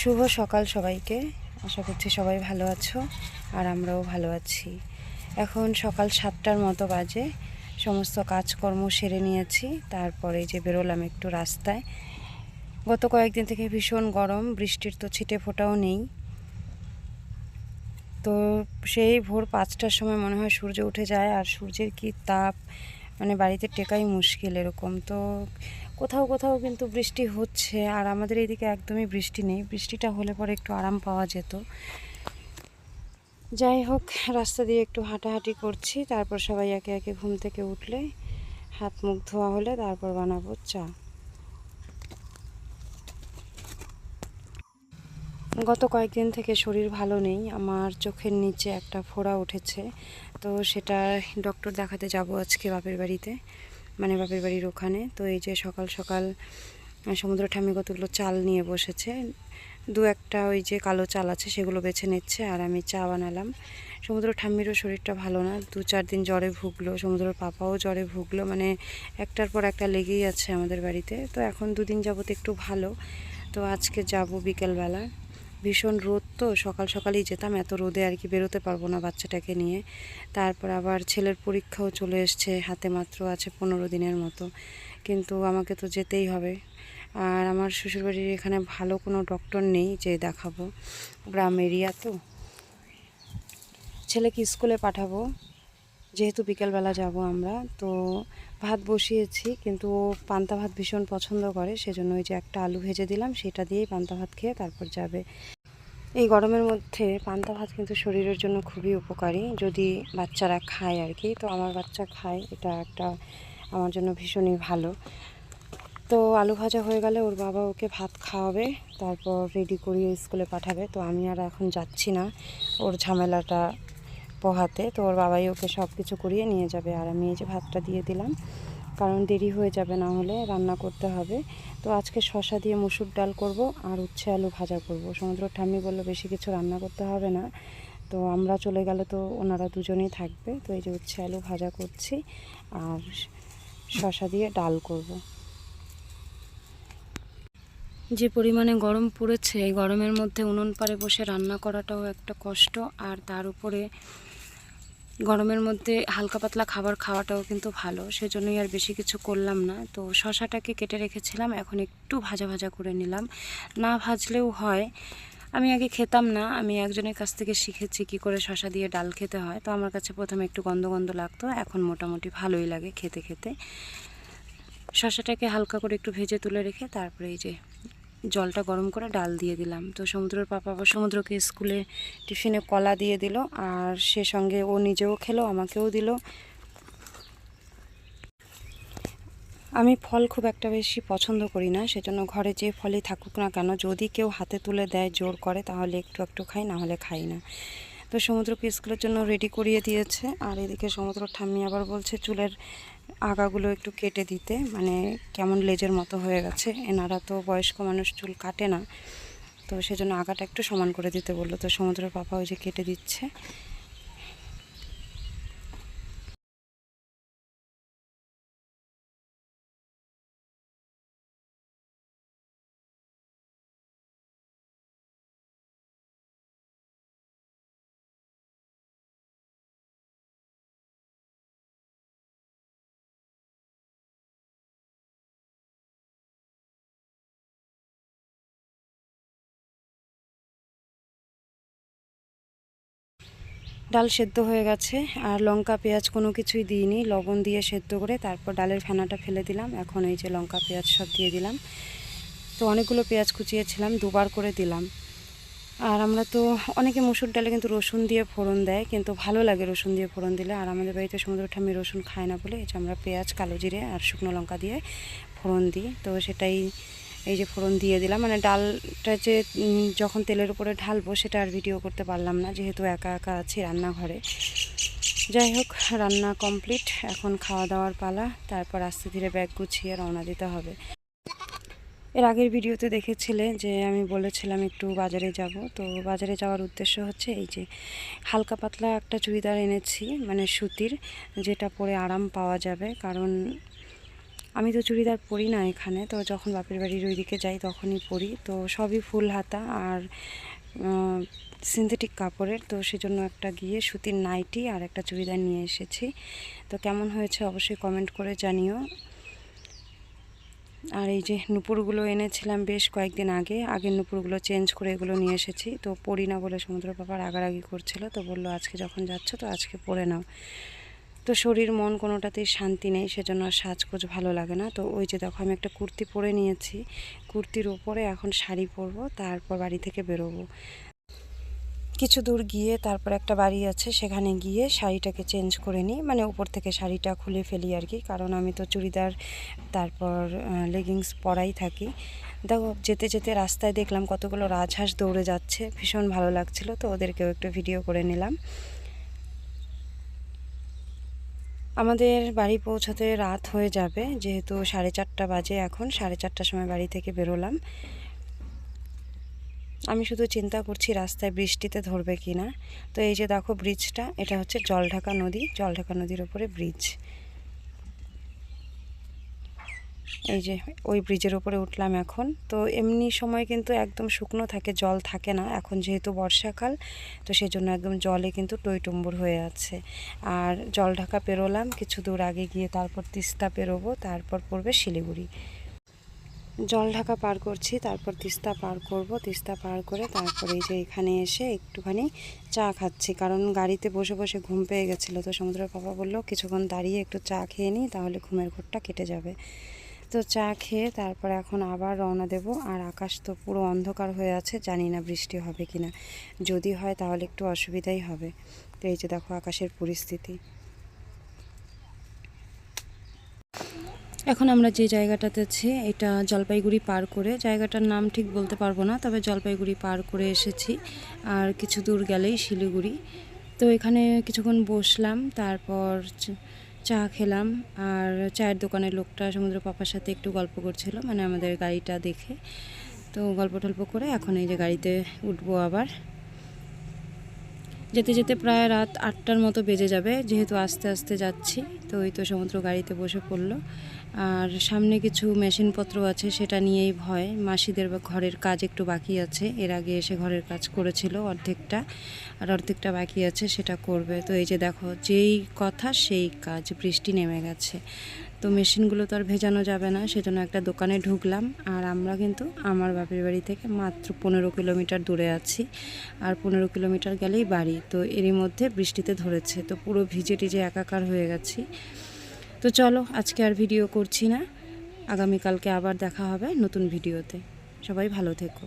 শুভ সকাল সবাইকে। আশা করছি সবাই ভালো আছো আর আমরাও ভালো আছি। এখন সকাল সাতটার মতো বাজে। সমস্ত কাজকর্ম সেরে নিয়েছি। তারপরে যে বেরোলাম একটু রাস্তায়। গত কয়েকদিন থেকে ভীষণ গরম, বৃষ্টির তো ছিটে ফোটাও নেই। তো সেই ভোর পাঁচটার সময় মনে হয় সূর্য উঠে যায়, আর সূর্যের কি তাপ? মানে বাড়িতে টেকাই মুশকিল এরকম। তো কোথাও কোথাও কিন্তু বৃষ্টি হচ্ছে আর আমাদের এইদিকে একদমই বৃষ্টি নেই। বৃষ্টিটা হলে পরে একটু আরাম পাওয়া যেত। যাই হোক, রাস্তা দিয়ে একটু হাঁটাহাঁটি করছি, তারপর সবাই একে একে ঘুম থেকে উঠলে হাত মুখ ধোয়া হলে তারপর বানাবো চা। গত কয়েকদিন থেকে শরীর ভালো নেই, আমার চোখের নিচে একটা ফোড়া উঠেছে, তো সেটা ডক্টর দেখাতে যাব আজকে বাপের বাড়িতে। মানে বাপের বাড়ির ওখানে। তো এই যে সকাল সকাল সমুদ্র ঠাম্মি কতগুলো চাল নিয়ে বসেছে। দু একটা ওই যে কালো চাল আছে, সেগুলো বেছে নিচ্ছে আর আমি চা বানালাম। সমুদ্র ঠাম্মিরও শরীরটা ভালো না। দু চার দিন জ্বরে ভুগলো, সমুদ্রের পাপাও জ্বরে ভুগলো। মানে একটার পর একটা লেগেই আছে আমাদের বাড়িতে। তো এখন দুদিন যাবত একটু ভালো। তো আজকে যাব বিকেলবেলা। ভীষণ রোদ তো, সকাল সকালেই যেতাম, এত রোদে আর কি বেরোতে পারব না বাচ্চাটাকে নিয়ে। তারপর আবার ছেলের পরীক্ষাও চলে এসছে, হাতে মাত্র আছে পনেরো দিনের মতো। কিন্তু আমাকে তো যেতেই হবে। আর আমার শ্বশুরবাড়ির এখানে ভালো কোনো ডক্টর নেই, যে দেখাবো। গ্রাম এরিয়া তো। ছেলেকে স্কুলে পাঠাবো, যেহেতু বিকেলবেলা যাব আমরা, তো ভাত বসিয়েছি, কিন্তু ও পান্তা ভাত ভীষণ পছন্দ করে, সেজন্য ওই যে একটা আলু ভেজে দিলাম, সেটা দিয়েই পান্তা ভাত খেয়ে তারপর যাবে। এই গরমের মধ্যে পান্তা ভাত কিন্তু শরীরের জন্য খুবই উপকারী, যদি বাচ্চারা খায় আর কি। তো আমার বাচ্চা খায়, এটা একটা আমার জন্য ভীষণই ভালো। তো আলু ভাজা হয়ে গেলে ওর বাবা ওকে ভাত খাওয়াবে, তারপর রেডি করিয়ে স্কুলে পাঠাবে। তো আমি আর এখন যাচ্ছি না, ওর ঝামেলাটা পোহাতে, তো ওর বাবাই ওকে সব কিছু করিয়ে নিয়ে যাবে। আর আমি এই যে ভাতটা দিয়ে দিলাম, কারণ দেরি হয়ে যাবে না হলে রান্না করতে হবে। তো আজকে শশা দিয়ে মুসুর ডাল করব আর উচ্ছে আলু ভাজা করব। সমুদ্র ঠাম্মি বলল, বেশি কিছু রান্না করতে হবে না। তো আমরা চলে গেলে, তো ওনারা দুজনেই থাকবে। তো এই যে উচ্ছে আলু ভাজা করছি আর শশা দিয়ে ডাল করব। যে পরিমাণে গরম পড়েছে, এই গরমের মধ্যে উনুন পাড়ে বসে রান্না করাটাও একটা কষ্ট। আর তার উপরে গরমের মধ্যে হালকা পাতলা খাবার খাওয়াটাও কিন্তু ভালো, সেজন্যই আর বেশি কিছু করলাম না। তো শশাটাকে কেটে রেখেছিলাম, এখন একটু ভাজা ভাজা করে নিলাম। না ভাজলেও হয়। আমি আগে খেতাম না, আমি একজনের কাছ থেকে শিখেছি কি করে শশা দিয়ে ডাল খেতে হয়। তো আমার কাছে প্রথমে একটু গন্ধ গন্ধ লাগতো, এখন মোটামুটি ভালোই লাগে খেতে খেতে। শশাটাকে হালকা করে একটু ভেজে তুলে রেখে তারপরে এই যে জলটা গরম করে ডাল দিয়ে দিলাম। তো সমুদ্রের পাপা আবার সমুদ্রকে স্কুলে টিফিনে কলা দিয়ে দিল আর সে সঙ্গে ও নিজেও খেলো, আমাকেও দিল। আমি ফল খুব একটা বেশি পছন্দ করি না, সেজন্য ঘরে যে ফলই থাকুক না কেন, যদি কেউ হাতে তুলে দেয়, জোর করে, তাহলে একটু একটু খাই, না হলে খাই না। তো সমুদ্রকে স্কুলের জন্য রেডি করিয়ে দিয়েছে। আর এদিকে সমুদ্র ঠাম্মি আবার বলছে, চুলের আগাগুলো একটু কেটে দিতে। মানে কেমন লেজের মতো হয়ে গেছে। এনারা তো বয়স্ক মানুষ, চুল কাটে না। তো সেজন্য আগাটা একটু সমান করে দিতে বলল। তো সমুদ্রের পাপা ওই যে কেটে দিচ্ছে। ডাল সেদ্ধ হয়ে গেছে, আর লঙ্কা, পেঁয়াজ কোনো কিছুই দিইনি। লবণ দিয়ে সেদ্ধ করে তারপর ডালের ফেনাটা ফেলে দিলাম। এখন এই যে লঙ্কা, পেঁয়াজ সব দিয়ে দিলাম। তো অনেকগুলো পেঁয়াজ কুচিয়েছিলাম, দুবার করে দিলাম। আর আমরা তো অনেকে মুসুর ডালে কিন্তু রসুন দিয়ে ফোড়ন দেয়, কিন্তু ভালো লাগে রসুন দিয়ে ফোড়ন দিলে। আর আমাদের বাড়িতে সমুদ্র ঠাম্মি রসুন খায় না বলে, এই যে আমরা পেঁয়াজ, কালো জিরে আর শুকনো লঙ্কা দিয়ে ফোড়ন দিই। তো সেটাই এই যে ফোড়ন দিয়ে দিলাম। মানে ডালটা যে যখন তেলের উপরে ঢালবো সেটা আর ভিডিও করতে পারলাম না, যেহেতু একা একা আছি রান্নাঘরে। যাই হোক, রান্না কমপ্লিট এখন খাওয়া দাওয়ার পালা, তারপর আস্তে ধীরে ব্যাগ গুছিয়ে রওনা দিতে হবে। এর আগের ভিডিওতে দেখেছিলে যে, আমি বলেছিলাম একটু বাজারে যাব, তো বাজারে যাওয়ার উদ্দেশ্য হচ্ছে এই যে, হালকা পাতলা একটা চুড়িদার এনেছি মানে সুতির, যেটা পরে আরাম পাওয়া যাবে, কারণ আমি তো চুড়িদার পরি না এখানে, তো যখন বাপের বাড়ির ওইদিকে যাই তখনই পরি। তো সবই ফুল হাতা আর সিনথেটিক কাপড়ের, তো সেজন্য একটা গিয়ে সুতির নাইটি আর একটা চুড়িদার নিয়ে এসেছি। তো কেমন হয়েছে অবশ্যই কমেন্ট করে জানিও। আর এই যে নুপুরগুলো এনেছিলাম বেশ কয়েকদিন আগে, আগের নুপুরগুলো চেঞ্জ করে এগুলো নিয়ে এসেছি। তো পরি না বলে সমুদ্র পাপার আগারাগি করছিল, তো বলল আজকে যখন যাচ্ছ তো আজকে পরে নাও। তো শরীর, মন কোনোটাতেই শান্তি নেই, সেজন্য আর সাজগোজ ভালো লাগে না। তো ওই যে দেখো, আমি একটা কুর্তি পরে নিয়েছি। কুর্তির ওপরে এখন শাড়ি পরবো, তারপর বাড়ি থেকে বেরোবো। কিছু দূর গিয়ে তারপর একটা বাড়ি আছে, সেখানে গিয়ে শাড়িটাকে চেঞ্জ করে নিই। মানে উপর থেকে শাড়িটা খুলে ফেলি আর কি, কারণ আমি তো চুড়িদার, তারপর লেগিংস পরাই থাকি। দেখো, যেতে যেতে রাস্তায় দেখলাম কতগুলো রাজহাঁস দৌড়ে যাচ্ছে, ভীষণ ভালো লাগছিল। তো ওদেরকেও একটু ভিডিও করে নিলাম। আমাদের বাড়ি পৌঁছাতে রাত হয়ে যাবে, যেহেতু সাড়ে চারটা বাজে এখন, সাড়ে চারটার সময় বাড়ি থেকে বেরোলাম। আমি শুধু চিন্তা করছি রাস্তায় বৃষ্টিতে ধরবে কি না তো এই যে দেখো ব্রিজটা এটা হচ্ছে জলঢাকা নদী, জলঢাকা নদীর ওপরে ব্রিজ এই যে ওই ব্রিজের ওপরে উঠলাম এখন। তো এমনি সময় কিন্তু একদম শুকনো থাকে, জল থাকে না। এখন যেহেতু বর্ষাকাল, তো সেজন্য একদম জলে কিন্তু টইটুম্বুর হয়ে আছে। আর জল ঢাকা পেরোলাম, কিছু দূর আগে গিয়ে তারপর তিস্তা পেরোবো, তারপর পড়বে শিলিগুড়ি। জল ঢাকা পার করছি, তারপর তিস্তা পার করব, তিস্তা পার করে তারপরে এই যে এখানে এসে একটুখানি চা খাচ্ছি। কারণ গাড়িতে বসে বসে ঘুম পেয়ে গেছিল, তো সমুদ্রের পাপা বলল, কিছুক্ষণ দাঁড়িয়ে একটু চা খেয়ে নিই তাহলে ঘুমের ঘোরটা কেটে যাবে। তো চা খেয়ে তারপর এখন আবার রওনা দেব। আর আকাশ তো পুরো অন্ধকার হয়ে আছে, জানি না বৃষ্টি হবে কি না যদি হয় তাহলে একটু অসুবিধাই হবে। তো এই যে দেখো আকাশের পরিস্থিতি। এখন আমরা যে জায়গাটাতে আছি, এটা জলপাইগুড়ি পার করে, জায়গাটার নাম ঠিক বলতে পারব না, তবে জলপাইগুড়ি পার করে এসেছি। আর কিছু দূর গেলেই শিলিগুড়ি। তো এখানে কিছুক্ষণ বসলাম, তারপর চা খেলাম আর চায়ের দোকানের লোকটা সমুদ্র পাপার সাথে একটু গল্প করছিল মানে আমাদের গাড়িটা দেখে। তো গল্প টল্প করে এখন এই যে গাড়িতে উঠবো আবার। যেতে যেতে প্রায় রাত আটটার মতো বেজে যাবে, যেহেতু আস্তে আস্তে যাচ্ছি, তো ওই তো সমুদ্র গাড়িতে বসে পড়ল। আর সামনে কিছু মেশিনপত্র আছে, সেটা নিয়েই ভয়। মাসিদের ঘরের কাজ একটু বাকি আছে। এর আগে এসে ঘরের কাজ করেছিল অর্ধেকটা, আর অর্ধেকটা বাকি আছে, সেটা করবে। তো এই যে দেখো, যেই কথা সেই কাজ, বৃষ্টি নেমে গেছে। তো মেশিনগুলো তো আর ভেজানো যাবে না, সেজন্য একটা দোকানে ঢুকলাম। আর আমরা কিন্তু আমার বাপের বাড়ি থেকে মাত্র পনেরো কিলোমিটার দূরে আছি, আর পনেরো কিলোমিটার গেলেই বাড়ি। তো এরই মধ্যে বৃষ্টিতে ধরেছে। তো পুরো ভিজে টিজে একাকার হয়ে গেছি। তো চলো, আজকে আর ভিডিও করছি না। আগামীকালকে আবার দেখা হবে নতুন ভিডিওতে সবাই ভালো থেকো।